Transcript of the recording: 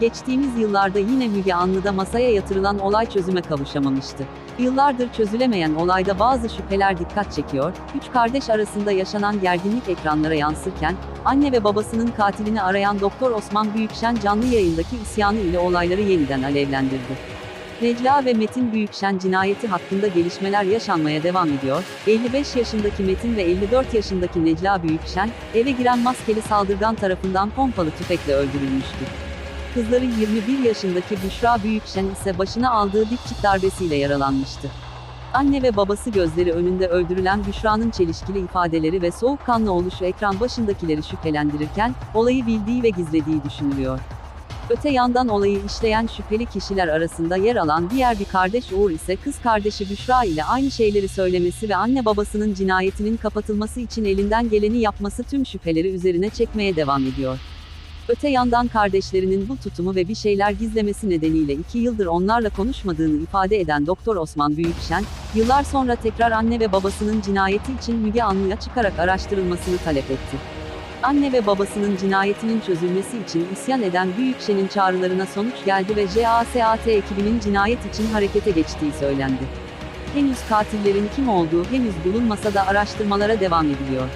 Geçtiğimiz yıllarda yine Müge Anlı'da masaya yatırılan olay çözüme kavuşamamıştı. Yıllardır çözülemeyen olayda bazı şüpheler dikkat çekiyor, üç kardeş arasında yaşanan gerginlik ekranlara yansırken, anne ve babasının katilini arayan Doktor Osman Büyükşen canlı yayındaki isyanı ile olayları yeniden alevlendirdi. Necla ve Metin Büyükşen cinayeti hakkında gelişmeler yaşanmaya devam ediyor. 55 yaşındaki Metin ve 54 yaşındaki Necla Büyükşen, eve giren maskeli saldırgan tarafından pompalı tüfekle öldürülmüştü. Kızları 21 yaşındaki Büşra Büyükşen ise başına aldığı dipçik darbesiyle yaralanmıştı. Anne ve babası gözleri önünde öldürülen Büşra'nın çelişkili ifadeleri ve soğukkanlı oluşu ekran başındakileri şüphelendirirken, olayı bildiği ve gizlediği düşünülüyor. Öte yandan olayı işleyen şüpheli kişiler arasında yer alan diğer bir kardeş Uğur ise kız kardeşi Büşra ile aynı şeyleri söylemesi ve anne babasının cinayetinin kapatılması için elinden geleni yapması tüm şüpheleri üzerine çekmeye devam ediyor. Öte yandan kardeşlerinin bu tutumu ve bir şeyler gizlemesi nedeniyle iki yıldır onlarla konuşmadığını ifade eden Doktor Osman Büyükşen, yıllar sonra tekrar anne ve babasının cinayeti için Müge Anlı'ya çıkarak araştırılmasını talep etti. Anne ve babasının cinayetinin çözülmesi için isyan eden Büyükşen'in çağrılarına sonuç geldi ve JASAT ekibinin cinayet için harekete geçtiği söylendi. Henüz katillerin kim olduğu henüz bulunmasa da araştırmalara devam ediliyor.